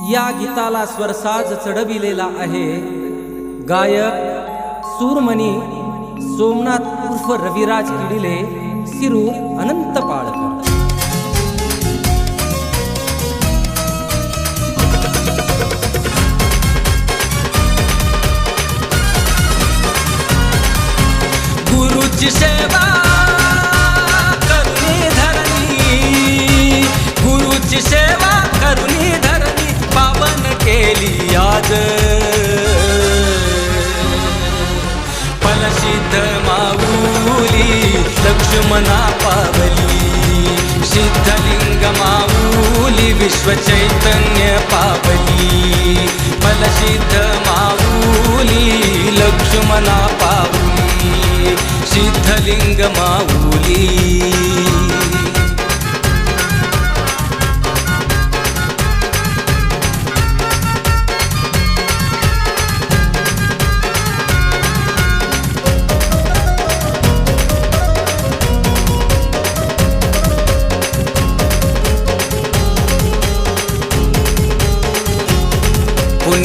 या गीताला स्वरसाज चढविलेला आहे. गायक सूरमणी सोमनाथ उर्फ रविराज किडिले सिरू अनंत लक्ष्मणा पावली सिद्धलिंग माऊली विश्वचैतन्य पावली फलसिद्ध माऊली लक्ष्मणा पावली सिद्धलिंग माऊली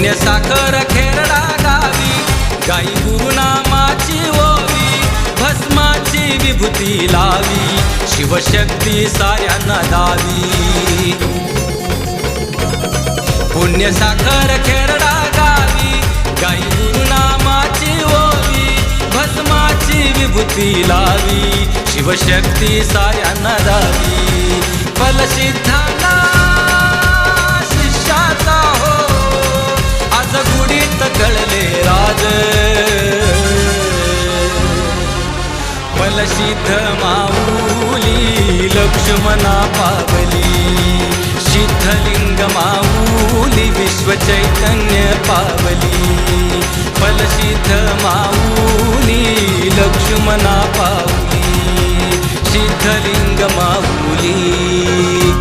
पुण्य साखर खेरडा गावी. गाई गुरुनामाची ओवी भस्माची विभूती लावी. शिवशक्ती साऱ्यांना दावी. पुण्य साखर खेरडा गावी. गाई गुरुनामाची ओवी भस्माची विभूती लावी. शिवशक्ती साऱ्यांना सिद्ध माऊली लक्ष्मणा पावली. सिद्धलिंग माऊली विश्वचैतन्य पावली. फलसिद्ध माऊली लक्ष्मणा पावली. सिद्धलिंग माऊली.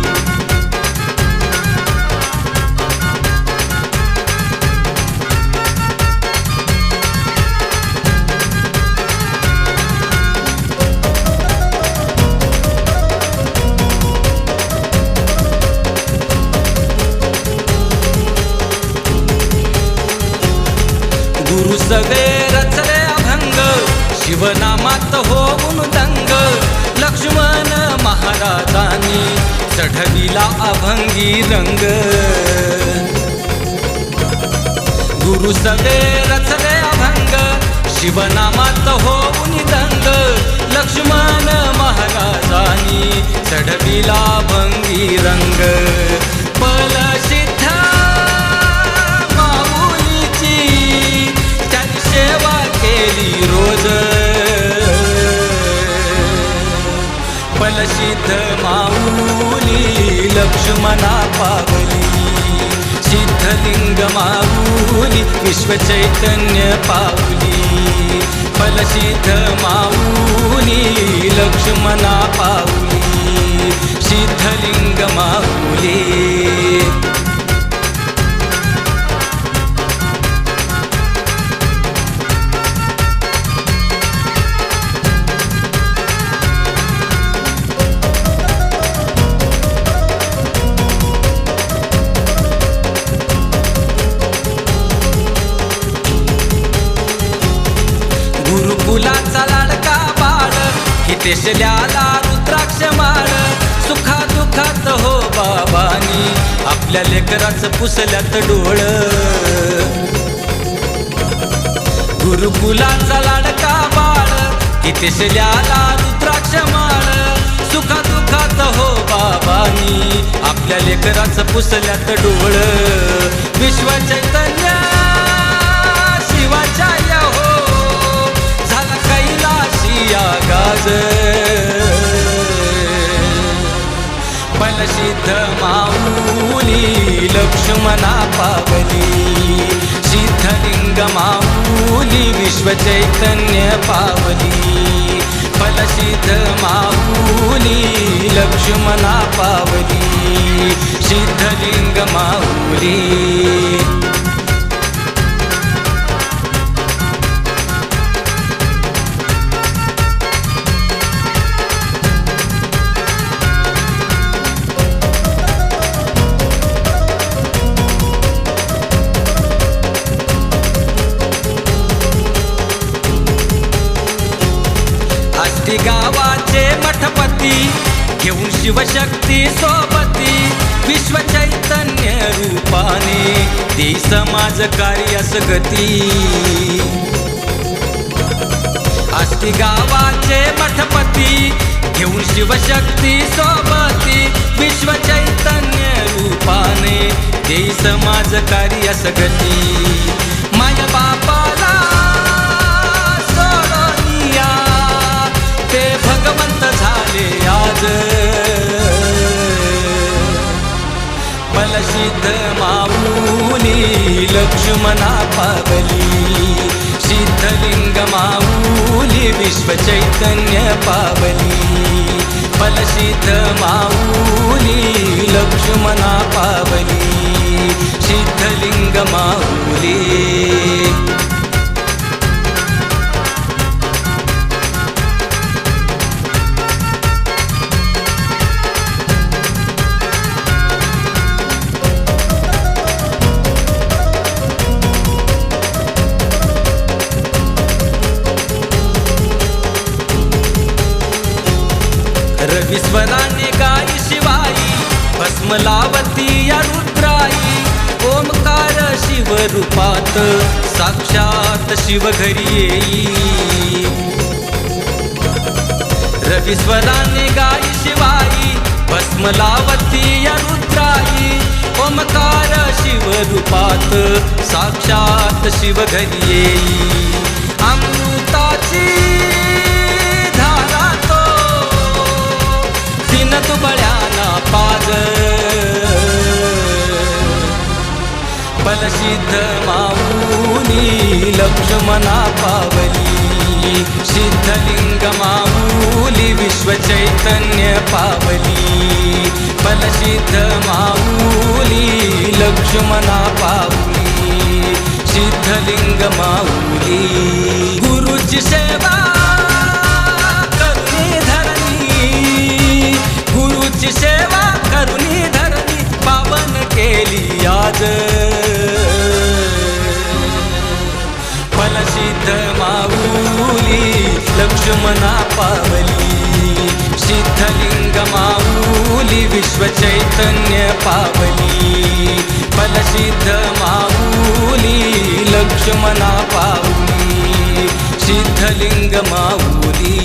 सगळे रचले अभंग. शिवनामात होऊन दंग. लक्ष्मण महाराजांनी चढविला अभंगी रंग. गुरु सगळे रचले अभंग. शिवनामात होऊन दंग. लक्ष्मण महाराजांनी चढविला अभंगी रंग. पलश फलसिद्ध माऊली लक्ष्मणा पावली. सिद्धलिंग माऊली विश्वचैतन्य पावली. फलसिद्ध माऊली लक्ष्मणा पावली. देशल्याला रुद्राक्ष माळ. सुखा दुखात हो बाबानी आपल्या लेकराचं पुसल्यात डोळ. गुरुकुलाचा लाडका बाळ हितेशल्याला रुद्राक्ष माळ. सुखा दुखात हो बाबानी आपल्या लेकराचं पुसल्यात डोळ. विश्व चैतन्य शिवाच्या कैलाशिया गाज फलसिद्ध माऊली लक्ष्मणा पावली. सिद्धलिंग माऊली विश्वचैतन्य पावली. फलसिद्ध माऊली लक्ष्मणा पावली. सिद्धलिंग माऊली शिवशक्ती सोबती विश्व चैतन्य रूपाने. दे समाज कार्यास गती आष्टी गावाचे मठपती घेऊन शिवशक्ती सोबती विश्व चैतन्य रूपाने. दे समाज कार्यास गती माझ्या बापाला ते भगवंत झाले आज. लक्ष्मणा पावली सिद्धलिंग माऊली विश्व चैतन्य पावली बलसिद्ध माऊली लक्ष्मणा पावली सिद्धलिंग माऊली रविस्वराने गाई शिवाई भस्म लावती या रुद्राई. ओमकार शिवरूपात साक्षात शिव घरी येई. रविस्वराने गाई शिवाई भस्म लावती या रुद्राई. ओमकार शिवरूपात साक्षात शिव घरी येई. अमृताची दिन दुबळ्याना पाज बलसिद्ध माऊली लक्ष्मणा पावली. सिद्धलिंग माऊली विश्वचैतन्य पावली. बलसिद्ध माऊली लक्ष्मणा पावली. सिद्धलिंग माऊली गुरुची सेवा लक्ष्मणा पावली. सिद्धलिंग माऊली विश्व चैतन्य पावली. फलसिद्ध माऊली लक्ष्मणा पावली. सिद्धलिंग माऊली